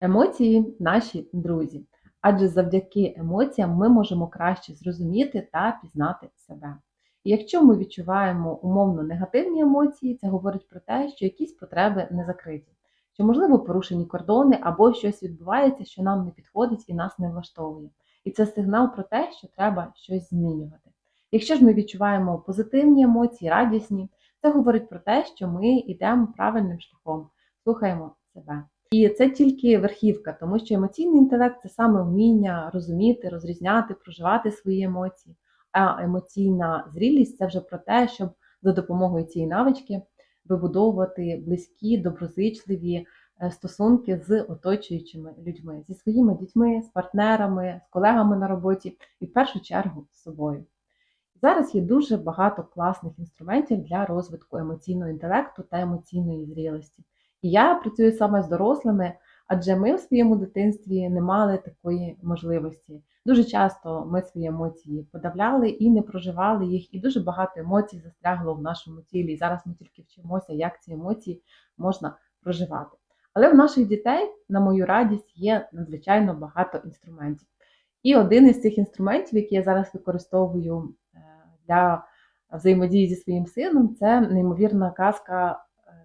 Емоції наші друзі, адже завдяки емоціям ми можемо краще зрозуміти та пізнати себе. І якщо ми відчуваємо умовно негативні емоції, це говорить про те, що якісь потреби не закриті, що, можливо, порушені кордони або щось відбувається, що нам не підходить і нас не влаштовує. І це сигнал про те, що треба щось змінювати. Якщо ж ми відчуваємо позитивні емоції, радісні, це говорить про те, що ми йдемо правильним шляхом, слухаємо себе. І це тільки верхівка, тому що емоційний інтелект це саме вміння розуміти, розрізняти, проживати свої емоції. А емоційна зрілість це вже про те, щоб за допомогою цієї навички вибудовувати близькі, доброзичливі е, стосунки з оточуючими людьми, зі своїми дітьми, з партнерами, з колегами на роботі і в першу чергу з собою. Зараз є дуже багато класних інструментів для розвитку емоційного інтелекту та емоційної зрілості. Я працюю саме з дорослими, адже ми в своєму дитинстві не мали такої можливості. Дуже часто ми свої емоції подавляли і не проживали їх, і дуже багато емоцій застрягло в нашому тілі. І зараз ми тільки вчимося, як ці емоції можна проживати. Але в наших дітей, на мою радість, є надзвичайно багато інструментів. І один із цих інструментів, який я зараз використовую е, для взаємодії зі своїм сином, це неймовірна казка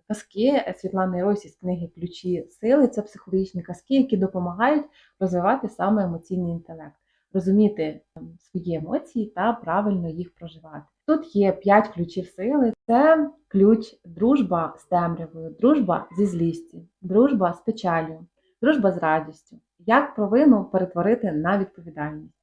казки Світлани Росі з книги Ключі сили це психологічні казки, які допомагають розвивати саме емоційний інтелект, розуміти ем, свої емоції та правильно їх проживати. Тут є п'ять ключів сили: це ключ, дружба з темрявою, дружба зі злістю, дружба з печалю, дружба з радістю. Як провину перетворити на відповідальність.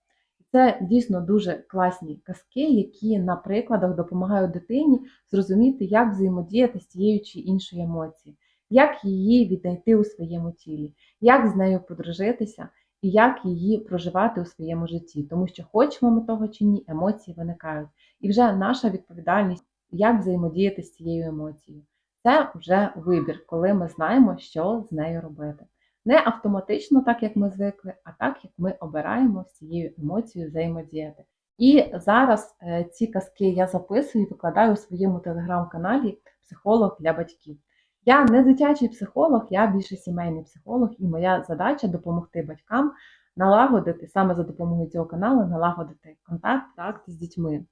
Це дійсно дуже класні казки, які на прикладах допомагають дитині зрозуміти, як взаємодіяти з тією чи іншою емоцією, як її віднайти у своєму тілі, як з нею подружитися і як її проживати у своєму житті. Тому що, хочемо ми того чи ні, емоції виникають. І вже наша відповідальність, як взаємодіяти з цією емоцією. Це вже вибір, коли ми знаємо, що з нею робити не автоматично, так як ми звикли, а так, як ми обираємо з цією емоцією взаємодіяти. І зараз е, ці казки я записую і викладаю у своєму телеграм-каналі Психолог для батьків. Я не дитячий психолог, я більше сімейний психолог, і моя задача допомогти батькам налагодити саме за допомогою цього каналу, налагодити контакт так, з дітьми,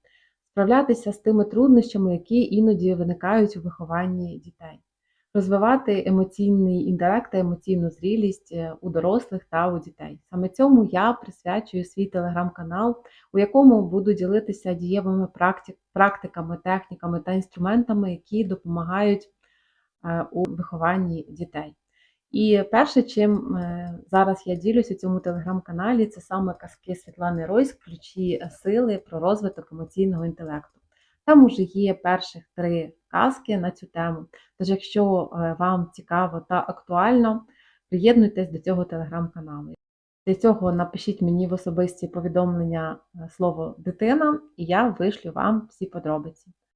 справлятися з тими труднощами, які іноді виникають у вихованні дітей розвивати емоційний інтелект та емоційну зрілість е, у дорослих та у дітей. Саме цьому я присвячую свій телеграм-канал, у якому буду ділитися дієвими практиками, техніками та інструментами, які допомагають е, у вихованні дітей. І перше, чим е, зараз я ділюсь у цьому телеграм-каналі, це саме казки Світлани Ройс, ключі сили про розвиток емоційного інтелекту. Там уже є перших три казки на цю тему. Тож, якщо е, вам цікаво та актуально, приєднуйтесь до цього телеграм-каналу. Для цього напишіть мені в особисті повідомлення е, слово дитина, і я вишлю вам всі подробиці.